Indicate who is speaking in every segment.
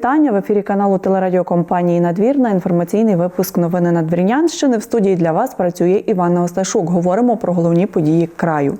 Speaker 1: Вітання в ефірі каналу телерадіокомпанії Надвірна. Інформаційний випуск новини Надвірнянщини. В студії для вас працює Івана Осташук. Говоримо про головні події краю.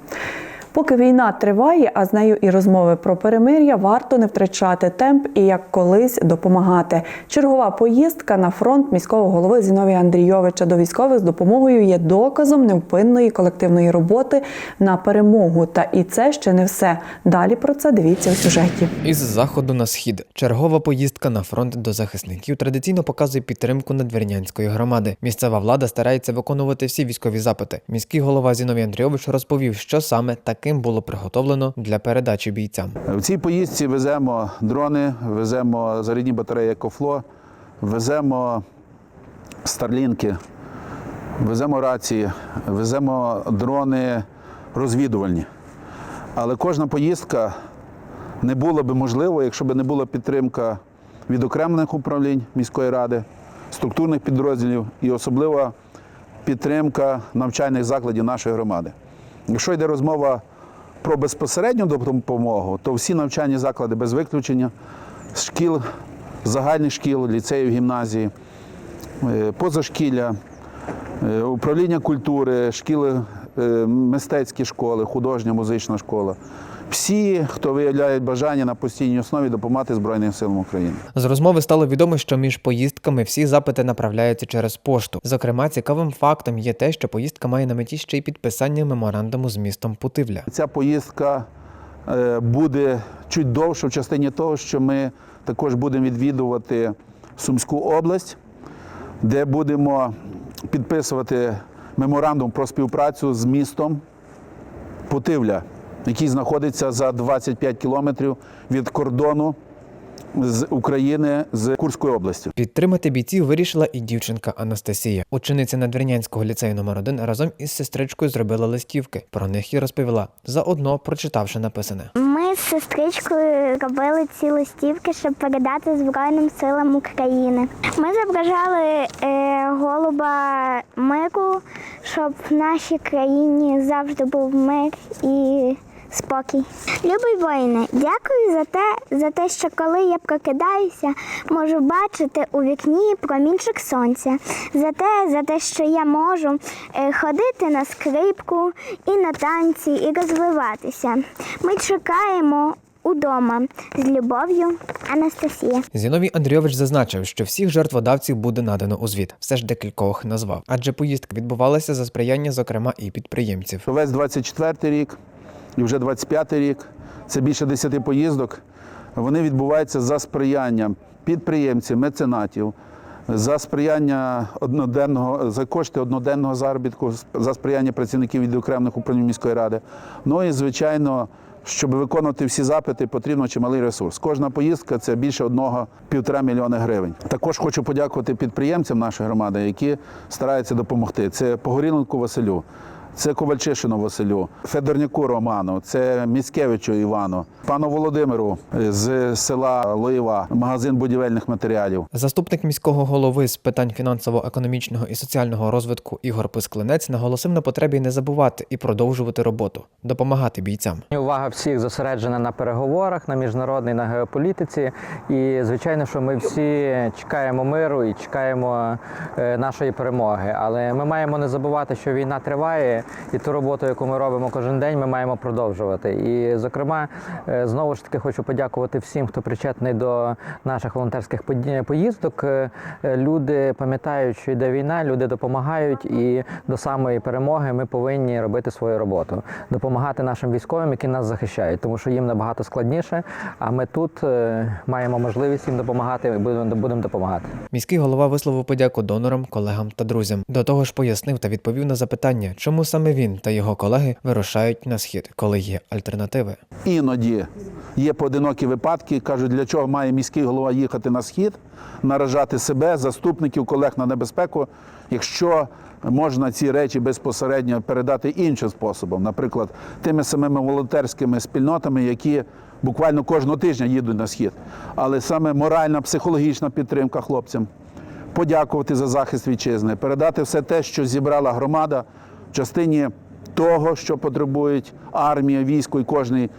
Speaker 1: Поки війна триває, а з нею і розмови про перемир'я, варто не втрачати темп і як колись допомагати. Чергова поїздка на фронт міського голови Зіновія Андрійовича до військових з допомогою є доказом невпинної колективної роботи на перемогу. Та і це ще не все. Далі про це дивіться у сюжеті.
Speaker 2: Із заходу на схід чергова поїздка на фронт до захисників традиційно показує підтримку надвірнянської громади. Місцева влада старається виконувати всі військові запити. Міський голова Зіновій Андрійович розповів, що саме таким було приготовлено для передачі бійцям.
Speaker 3: В цій поїздці веземо дрони, веземо зарядні батареї Екофло, веземо старлінки, веземо рації, веземо дрони розвідувальні. Але кожна поїздка не була би можливо, якщо б не була підтримка відокремлених управлінь міської ради, структурних підрозділів і особливо підтримка навчальних закладів нашої громади. Якщо йде розмова про безпосередню допомогу, то всі навчальні заклади без виключення шкіл, загальних шкіл, ліцеїв, гімназії, е, позашкілля, е, управління культури, шкіли, е, мистецькі школи, художня музична школа. Всі, хто виявляє бажання на постійній основі допомагати Збройним силам України.
Speaker 2: З розмови стало відомо, що між поїздками всі запити направляються через пошту. Зокрема, цікавим фактом є те, що поїздка має на меті ще й підписання меморандуму з містом Путивля.
Speaker 3: Ця поїздка е, буде чуть довше в частині того, що ми також будемо відвідувати Сумську область, де будемо підписувати меморандум про співпрацю з містом Путивля, який знаходиться за 25 кілометрів від кордону з України з Курською областю.
Speaker 2: Підтримати бійців вирішила і дівчинка Анастасія. Учениця Надвірнянського ліцею номер 1 разом із сестричкою зробила листівки. Про них і розповіла, заодно прочитавши написане.
Speaker 4: Ми з сестричкою робили ці листівки, щоб передати Збройним силам України. Ми зображали е, голуба миру, щоб в нашій країні завжди був мир і спокій. Любий воїне, дякую за те, за те, що коли я прокидаюся, можу бачити у вікні промінчик сонця. За те, за те, що я можу е, ходити на скрипку і на танці, і розвиватися. Ми чекаємо удома з любов'ю, Анастасія.
Speaker 2: Зіновій Андрійович зазначив, що всіх жертводавців буде надано у звіт. Все ж декількох назвав, адже поїздка відбувалася за сприяння, зокрема, і підприємців.
Speaker 3: Весь 24 рік і вже 25 рік, це більше 10 поїздок. Вони відбуваються за сприяння підприємців, меценатів, за сприяння одноденного, за кошти одноденного заробітку, за сприяння працівників від окремих управлінь міської ради. Ну і звичайно. Щоб виконувати всі запити, потрібно чималий ресурс. Кожна поїздка це більше одного півтора мільйони гривень. Також хочу подякувати підприємцям нашої громади, які стараються допомогти. Це Погоріленку Василю, це Ковальчишину Василю, Федорняку Роману, це Міцкевичу Івану, пану Володимиру з села Лоєва, магазин будівельних матеріалів.
Speaker 2: Заступник міського голови з питань фінансово-економічного і соціального розвитку Ігор Писклинець наголосив на потребі не забувати і продовжувати роботу, допомагати бійцям.
Speaker 5: Увага всіх зосереджена на переговорах, на міжнародній, на геополітиці. І звичайно, що ми всі чекаємо миру і чекаємо е, нашої перемоги. Але ми маємо не забувати, що війна триває, і ту роботу, яку ми робимо кожен день, ми маємо продовжувати. І, зокрема, е, знову ж таки хочу подякувати всім, хто причетний до наших волонтерських поїздок. Е, е, Люди пам'ятають, що йде війна, люди допомагають, і до самої перемоги ми повинні робити свою роботу, допомагати нашим військовим, які нас захищають, тому що їм набагато складніше. А ми тут маємо можливість їм допомагати і будемо допомагати.
Speaker 2: Міський голова висловив подяку донорам, колегам та друзям. До того ж пояснив та відповів на запитання, чому саме він та його колеги вирушають на схід, коли є альтернативи.
Speaker 3: Іноді є поодинокі випадки, кажуть, для чого має міський голова їхати на схід, наражати себе, заступників, колег на небезпеку, якщо можна ці речі безпосередньо передати іншим способом, наприклад, тими самими волонтерськими спільнотами, які буквально кожного тижня їдуть на схід. Але саме моральна, психологічна підтримка хлопцям, подякувати за захист вітчизни, передати все те, що зібрала громада частині того, що потребують армія, військо і кожний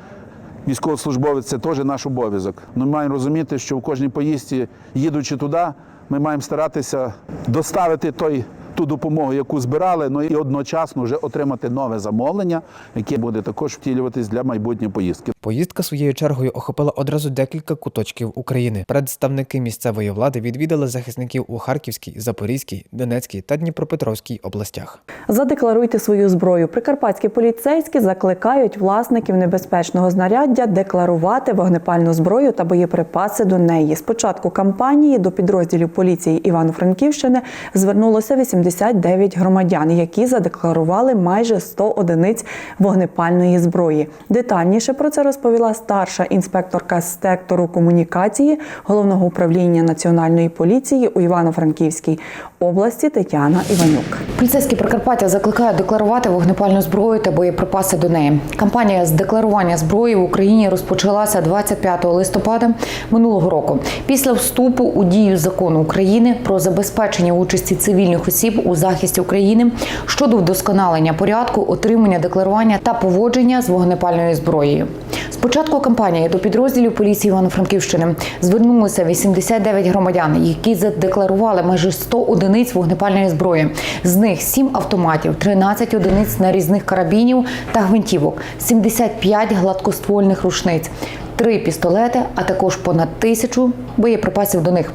Speaker 3: військовослужбовець це теж наш обов'язок. Ми маємо розуміти, що в кожній поїздці, їдучи туди, ми маємо старатися доставити той. Ту допомогу, яку збирали, ну і одночасно вже отримати нове замовлення, яке буде також втілюватись для майбутньої поїздки.
Speaker 2: Поїздка своєю чергою охопила одразу декілька куточків України. Представники місцевої влади відвідали захисників у Харківській, Запорізькій, Донецькій та Дніпропетровській областях.
Speaker 1: Задекларуйте свою зброю. Прикарпатські поліцейські закликають власників небезпечного знаряддя декларувати вогнепальну зброю та боєприпаси до неї. З початку кампанії до підрозділів поліції Івано-Франківщини звернулося 89 громадян, які задекларували майже 100 одиниць вогнепальної зброї. Детальніше про це розповіла старша інспекторка з сектору комунікації головного управління національної поліції у Івано-Франківській області Тетяна Іванюк.
Speaker 6: Поліцейські Прикарпаття закликають декларувати вогнепальну зброю та боєприпаси до неї. Кампанія з декларування зброї в Україні розпочалася 25 листопада минулого року. Після вступу у дію закону України про забезпечення участі цивільних осіб у захисті України щодо вдосконалення порядку отримання декларування та поводження з вогнепальною зброєю. З початку кампанії до підрозділів поліції Івано-Франківщини звернулося 89 громадян, які задекларували майже 100 одиниць вогнепальної зброї. З них 7 автоматів, 13 одиниць нарізних карабінів та гвинтівок, 75 гладкоствольних рушниць, 3 пістолети, а також понад тисячу боєприпасів до них.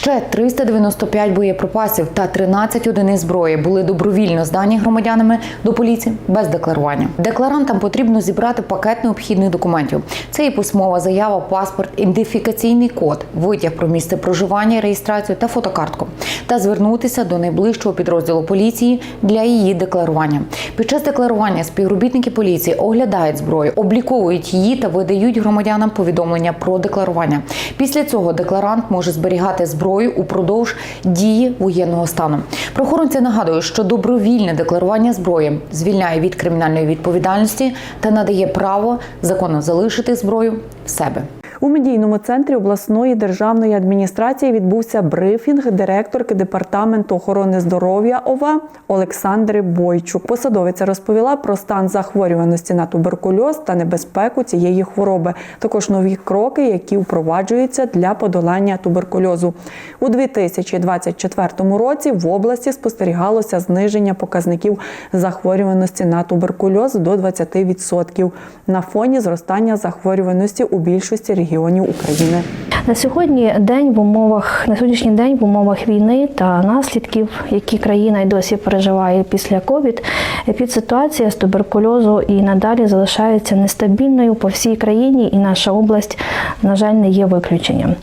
Speaker 6: Ще 395 боєприпасів та 13 одиниць зброї були добровільно здані громадянами до поліції без декларування. Декларантам потрібно зібрати пакет необхідних документів. Це і письмова заява, паспорт, ідентифікаційний код, витяг про місце проживання, реєстрацію та фотокартку, та звернутися до найближчого підрозділу поліції для її декларування. Під час декларування співробітники поліції оглядають зброю, обліковують її та видають громадянам повідомлення про декларування. Після цього декларант може зберігати зброю упродовж дії воєнного стану. Прохоронці нагадують, що добровільне декларування зброї звільняє від кримінальної відповідальності та надає право законно залишити зброю в себе.
Speaker 1: У медійному центрі обласної державної адміністрації відбувся брифінг директорки департаменту охорони здоров'я ОВА Олександри Бойчук. Посадовиця розповіла про стан захворюваності на туберкульоз та небезпеку цієї хвороби. Також нові кроки, які впроваджуються для подолання туберкульозу. У 2024 році в області спостерігалося зниження показників захворюваності на туберкульоз до 20% на фоні зростання захворюваності у більшості регіонів України.
Speaker 7: На сьогодні день в умовах на сьогоднішній день в умовах війни та наслідків, які країна й досі переживає після ковід, епідситуація з туберкульозу і надалі залишається нестабільною по всій країні, і наша область, на жаль, не є виключенням.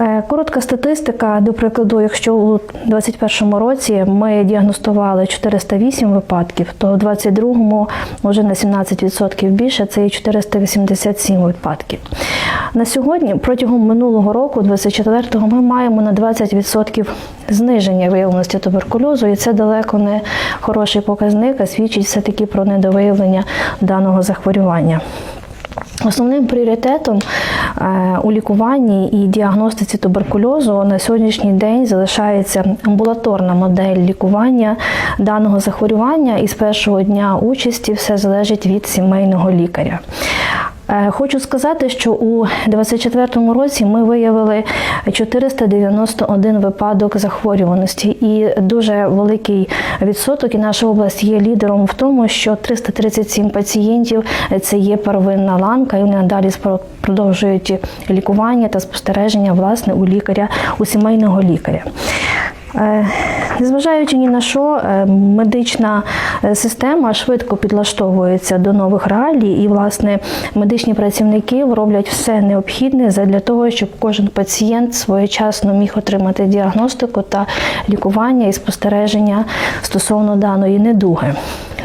Speaker 7: Е, Коротка статистика, до прикладу, якщо у 2021 році ми діагностували 408 випадків, то у 2022 вже на 17% більше це і 487 випадків. На сьогодні, протягом минулого року, 24-го, ми маємо на 20% зниження виявленості туберкульозу, і це далеко не хороший показник, а свідчить все-таки про недовиявлення даного захворювання. Основним пріоритетом е, у лікуванні і діагностиці туберкульозу на сьогоднішній день залишається амбулаторна модель лікування даного захворювання, і з першого дня участі все залежить від сімейного лікаря. Е, Хочу сказати, що у 2024 році ми виявили 491 випадок захворюваності, і дуже великий відсоток. І наша область є лідером в тому, що 337 пацієнтів це є первинна ланка, і вони надалі продовжують лікування та спостереження власне у лікаря, у сімейного лікаря. Е, Незважаючи ні на що, е, медична е, система швидко підлаштовується до нових реалій, і власне медичні працівники роблять все необхідне для того, щоб кожен пацієнт своєчасно міг отримати діагностику та лікування і спостереження стосовно даної недуги.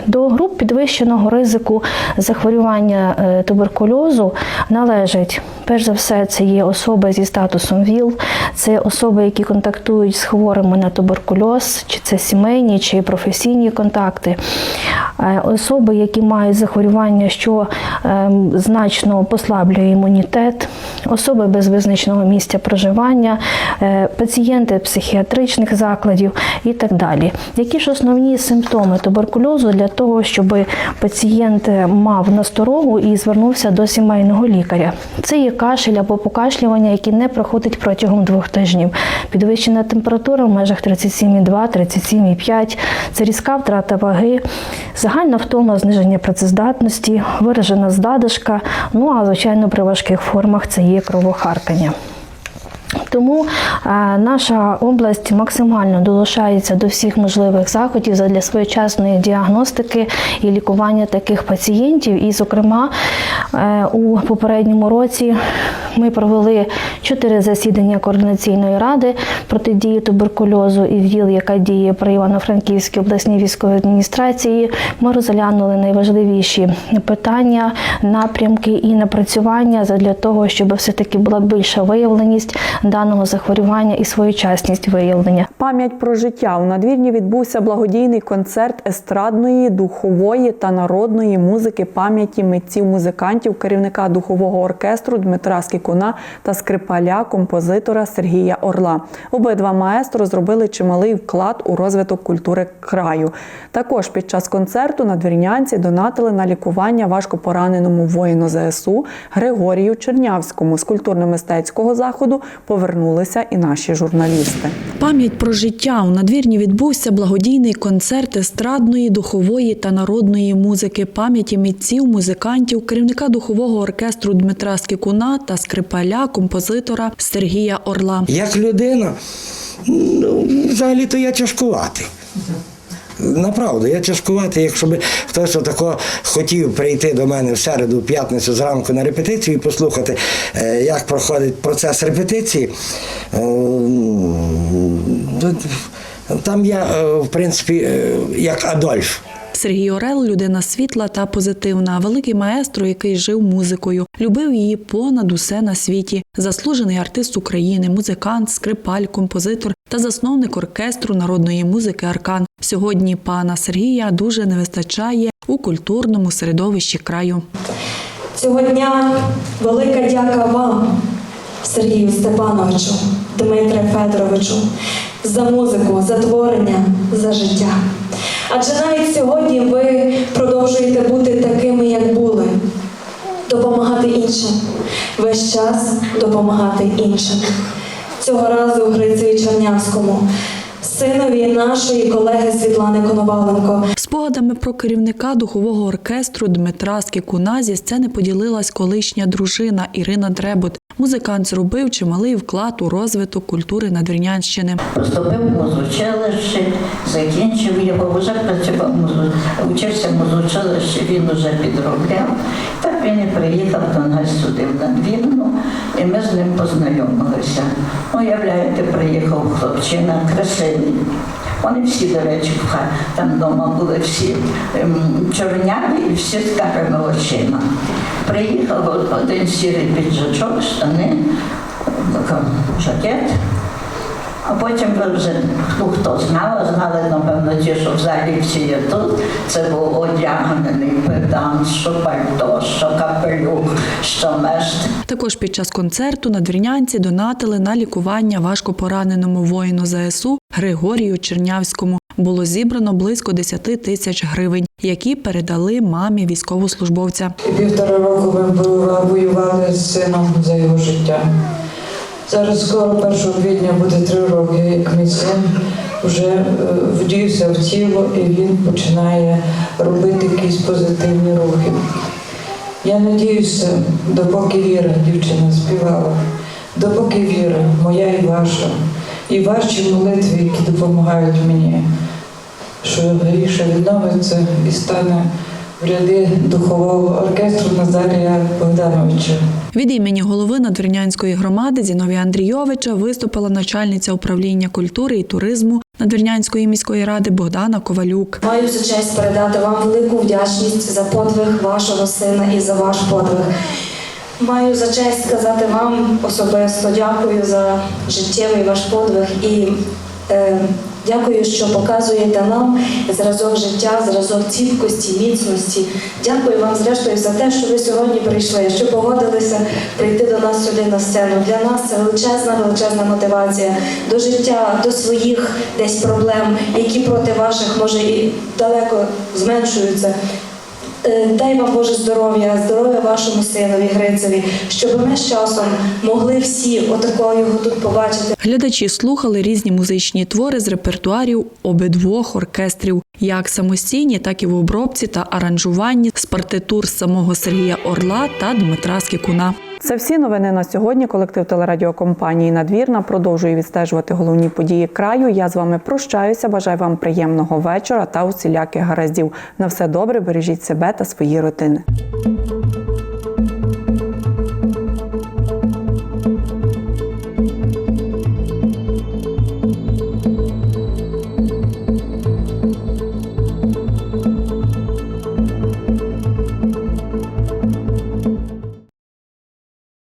Speaker 7: До груп підвищеного ризику захворювання туберкульозу належать перш за все це є особи зі статусом ВІЛ, Це особи, які контактують з хворими на туберкульоз, чи це сімейні, чи професійні контакти. Е, Особи, які мають захворювання, що ем, значно послаблює імунітет, особи без визначеного місця проживання, е, пацієнти психіатричних закладів і так далі. Які ж основні симптоми туберкульозу для того, щоб пацієнт мав насторогу і звернувся до сімейного лікаря? Це є кашель або покашлювання, яке не проходить протягом двох тижнів. Підвищена температура в межах 37,2, 37,5, це різка втрата ваги, загальна втома, зниження працездатності, виражена здадишка. Ну а звичайно, при важких формах це є кровохаркання. Тому е, наша область максимально долучається до всіх можливих заходів для своєчасної діагностики і лікування таких пацієнтів. І, зокрема, е, у попередньому році ми провели чотири засідання координаційної ради протидії туберкульозу і ВІЛ, яка діє при Івано-Франківській обласній військовій адміністрації. Ми розглянули найважливіші питання, напрямки і напрацювання для того, щоб все таки була більша виявленість даного захворювання і своєчасність виявлення.
Speaker 1: Пам'ять про життя у надвірні відбувся благодійний концерт естрадної, духової та народної музики пам'яті митців музикантів, керівника духового оркестру Дмитра Скікуна та скрипаля композитора Сергія Орла. Обидва маестро зробили чималий вклад у розвиток культури краю. Також під час концерту надвірнянці донатили на лікування важкопораненому воїну ЗСУ Григорію Чернявському. З культурно-мистецького заходу повернулися і наші журналісти. Пам'ять про життя у надвірні відбувся благодійний концерт естрадної, духової та народної музики пам'яті митців, музикантів, керівника духового оркестру Дмитра Скікуна та скрипаля, композитора Сергія Орла.
Speaker 8: Як людина, ну, взагалі-то я тяжкуватий. Направду, я тяжкувати, якщо б хтось отако хотів прийти до мене в середу, в п'ятницю зранку на репетицію і послухати, е, як проходить процес репетиції. е, Там я, е, в принципі, як Адольф.
Speaker 1: Сергій Орел людина світла та позитивна, великий маестро, який жив музикою, любив її понад усе на світі. Заслужений артист України, музикант, скрипаль, композитор та засновник оркестру народної музики Аркан. Сьогодні пана Сергія дуже не вистачає у культурному середовищі краю.
Speaker 9: Цього дня велика дяка вам, Сергію Степановичу, Дмитре Федоровичу, за музику, за творення, за життя. Адже навіть сьогодні ви продовжуєте бути такими, як були, допомагати іншим, весь час допомагати іншим. Цього разу Грицеві Чернявському, синові нашої колеги Світлани Коноваленко.
Speaker 1: Спогадами про керівника духового оркестру Дмитра Скікуна зі сцени поділилась колишня дружина Ірина Дребут. Музикант зробив чималий вклад у розвиток культури Надвірнянщини.
Speaker 10: Поступив в музучилище, закінчив його, вже працював учився в музучилищі, він вже підробляв. Він приїхав до нас сюди в Надвірну, і ми з ним познайомилися. Уявляєте, приїхав хлопчина красивий. Вони всі, до речі, там вдома були всі ем, чорняві і всі з карими очима. Приїхав один сірий піджачок, штани, жакет. А потім ви вже ну, хто знав, а знали, напевно, ті, що в залі всі є тут. Це був одягнений педант, що пальто, що капелюх, що мешт.
Speaker 1: Також під час концерту надвірнянці донатили на лікування важкопораненому воїну ЗСУ Григорію Чернявському. Було зібрано близько 10 тисяч гривень, які передали мамі військовослужбовця.
Speaker 11: Півтора року ми воювали з сином за його життя. Зараз скоро 1 квітня буде три роки, як мій син вже е, вдівся в тіло і він починає робити якісь позитивні рухи. Я надіюся, допоки віра, дівчина співала, допоки віра, моя і ваша, і ваші молитви, які допомагають мені, що Гріша відновиться і стане в ряди духового оркестру Назарія Богдановича.
Speaker 1: Від імені голови Надвірнянської громади Зіновія Андрійовича виступила начальниця управління культури і туризму Надвірнянської міської ради Богдана Ковалюк.
Speaker 9: Маю за честь передати вам велику вдячність за подвиг вашого сина і за ваш подвиг. Маю за честь сказати вам особисто дякую за життєвий ваш подвиг і е, дякую, що показуєте нам зразок життя, зразок ціпкості, міцності. Дякую вам, зрештою, за те, що ви сьогодні прийшли, що погодилися прийти до нас сюди на сцену. Для нас це величезна, величезна мотивація до життя, до своїх десь проблем, які проти ваших може і далеко зменшуються. Е, Дай вам Боже здоров'я, здоров'я вашому синові Грицеві, щоб ми з часом могли всі отакого його тут побачити.
Speaker 1: Глядачі слухали різні музичні твори з репертуарів обидвох оркестрів, як самостійні, так і в обробці та аранжуванні з партитур самого Сергія Орла та Дмитра Скікуна. Це всі новини на сьогодні. Колектив телерадіокомпанії Надвірна продовжує відстежувати головні події краю. Я з вами прощаюся. Бажаю вам приємного вечора та усіляких гараздів. На все добре, бережіть себе та свої родини.